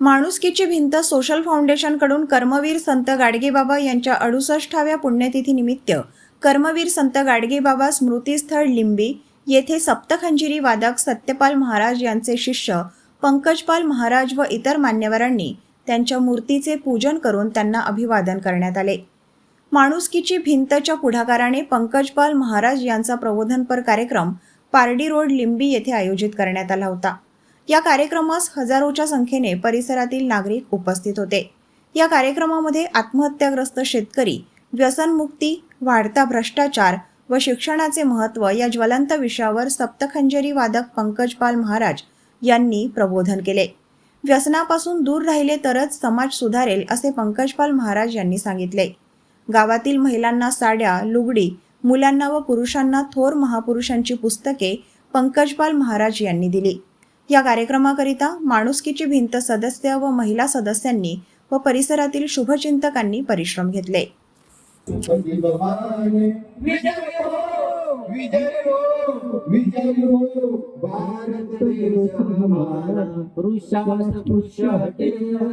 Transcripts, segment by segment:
माणुसकीची भिंत सोशल फाउंडेशनकडून कर्मवीर संत गाडगेबाबा यांच्या अडुसष्टाव्या पुण्यतिथीनिमित्त. कर्मवीर संत गाडगेबाबा स्मृतीस्थळ लिंबी येथे सप्तखंजिरी वादक सत्यपाल महाराज यांचे शिष्य पंकजपाल महाराज व इतर मान्यवरांनी त्यांच्या मूर्तीचे पूजन करून त्यांना अभिवादन करण्यात आले. माणुसकीची भिंतच्या पुढाकाराने पंकजपाल महाराज यांचा प्रबोधनपर कार्यक्रम पारडी रोड लिंबी येथे आयोजित करण्यात आला होता. या कार्यक्रमास हजारोच्या संख्येने परिसरातील नागरिक उपस्थित होते. या कार्यक्रमामध्ये आत्महत्याग्रस्त शेतकरी व्यसनमुक्ती वाढता भ्रष्टाचार व शिक्षणाचे महत्त्व या ज्वलंत विषयावर सप्तखंजरी वादक पंकजपाल महाराज यांनी प्रबोधन केले. व्यसनापासून दूर राहिले तरच समाज सुधारेल असे पंकजपाल महाराज यांनी सांगितले. गावातील महिलांना साड्या लुगडी मुलांना व पुरुषांना थोर महापुरुषांची पुस्तके पंकजपाल महाराज यांनी दिली. या कार्यक्रमाकरिता माणुसकीची भिंत सदस्य व महिला सदस्यांनी व परिसरातील शुभचिंतकांनी परिश्रम घेतले. विजय हो विजय हो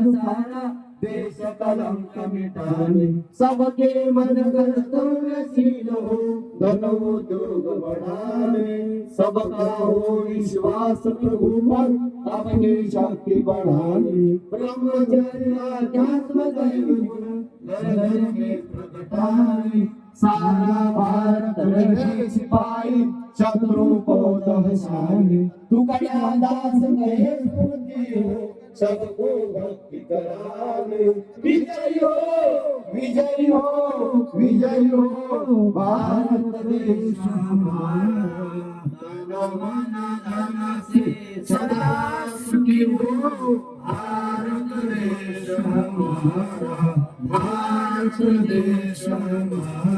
भारत देश कलंक मिटाने सबके मन कर्तव्यशील हो धन उद्योग बढ़ाने सबका हो विश्वास प्रभु पर अपनी शक्ति बढ़ाने ब्रह्मचर्य अध्यात्म दैव गुण घर घर में प्रगटाने सारा भारत रहे सिपाही शत्रु को दहसाने तुकड़िया दास गए स्फूर्ति हो सबको भक्ति कराने विजय हो विजय हो विजय हो भारत देश हमारा मन मन धन से सदा सुखी हो भारत देश हमारा भारत देश हमारा।